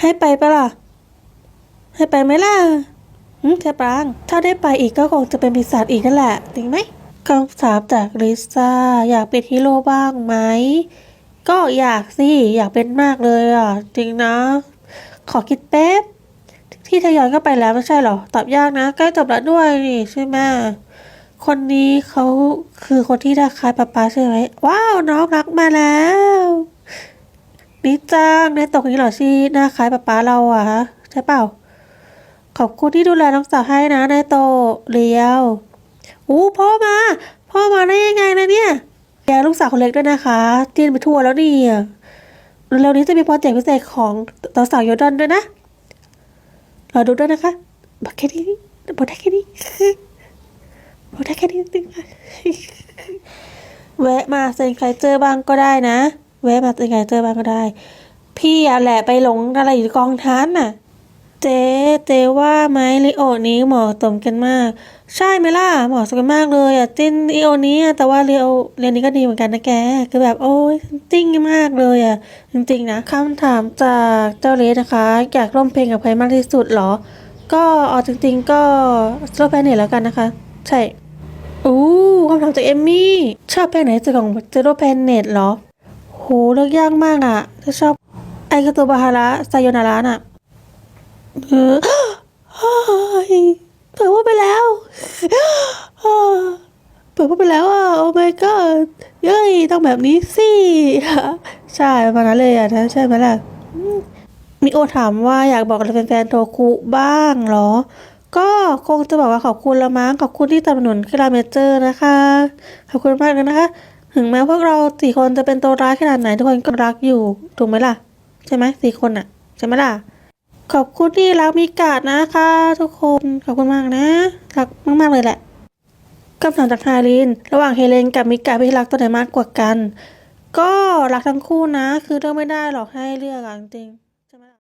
ให้ไปปะล่ะ ให้ไปไหมล่ะหืมเชปราง ถ้าได้ไปอีกก็คงจะเป็นปีศาจอีกนั่นแหละจริงไหมคำถามจากลิซ่า อยากเป็นฮีโร่บ้างไหม ก็อยากสิ อยากเป็นมากเลยอะ จริงนะ ขอคิดแป๊บ ที่ทยอยก็ไปแล้วไม่ใช่เหรอ ตอบยากนะ ใกล้จบแล้วด้วยนี่ใช่ไหมคนนี้เขาคือคนที่ราคายป๊าป๊าใช่ไหม ว้าว น้องรักมาแล้ว นี่จังในตกนี้เหรอชีหน้าคล้ายป๊าป๊าเราอะฮะใช่เปล่า ขอบคุณที่ดูแลน้องสาวให้นะนายโตเรียวอู้พ่อมา พ่อมาได้ยังไงนะเนี่ยแกลูกสาวคนเล็กด้วยนะคะจีนไปทั่วแล้วนี่เร็วนี้จะมีโปรเจกต์พิเศษของต่อสาวโยดอนด้วยนะรอดูด้วยนะคะบอกแค่นี้บอกได้แค่นี้บอกได้แค่นี้จริงแวะมาเซ็นใครเจอบ้างก็ได้นะ แวะมาเซ็นใครเจอบ้างก็ได้ พี่อะแหละไปหลงอะไรอยู่กองทันน่ะ เจ๊เจ๊ว่าไหมลิโอนี้เหมาะสมกันมาก ใช่ไหมล่ะเหมาะสมกันมากเลยอะจิ้นลิโอนี้แต่ว่าลิโอเรียนนี้ก็ดีเหมือนกันนะแกคือแบบโอ้ยจิ้งมากเลยอะจริงๆนะคำถามจากเจ้าเลสนะคะอยากร่วมเพลงกับใครมากที่สุดเหรอ ก็เอาจริง ๆ ก็โซแพนเน็ตแล้วกันนะคะ ใช่อู้คำถามจากเอมมี่ชอบเพลงไหนจากของเจโรแพนเน็ตเหรอ หเลือกยากมากอะถ้าชอบ ไอกาโตบาฮาระไซโยนาระน่ะเออเฮ้ยเปิดว่าไปแล้วเปิดว่าไปแล้วอะโอ้ my god เย้ยต้องแบบนี้สิใช่ประมาณนั้นเลยอะนะใช่ไหมล่ะมีโอถามว่าอยากบอกอะไรแฟนๆโทคุบ้างเหรอ ก็คงจะบอกว่าขอบคุณละมั้งขอบคุณที่สนับสนุนคราเมเจอร์นะคะ ขอบคุณมากเลยนะคะ ถึงแม้พวกเราสี่คนจะเป็นตัวร้ายขนาดไหนทุกคนก็รักอยู่ ถูกไหมล่ะ ใช่ไหมสี่คนอะใช่ไหมล่ะ ขอบคุณที่รักมิกาดนะคะ ทุกคนขอบคุณมากนะรักมากๆเลยแหละคำถามจากฮาริน ระหว่างเฮเลนกับมิกาพี่รักตัวไหนมากกว่ากัน ก็รักทั้งคู่นะ คือเลือกไม่ได้หรอกให้เลือกอะจริง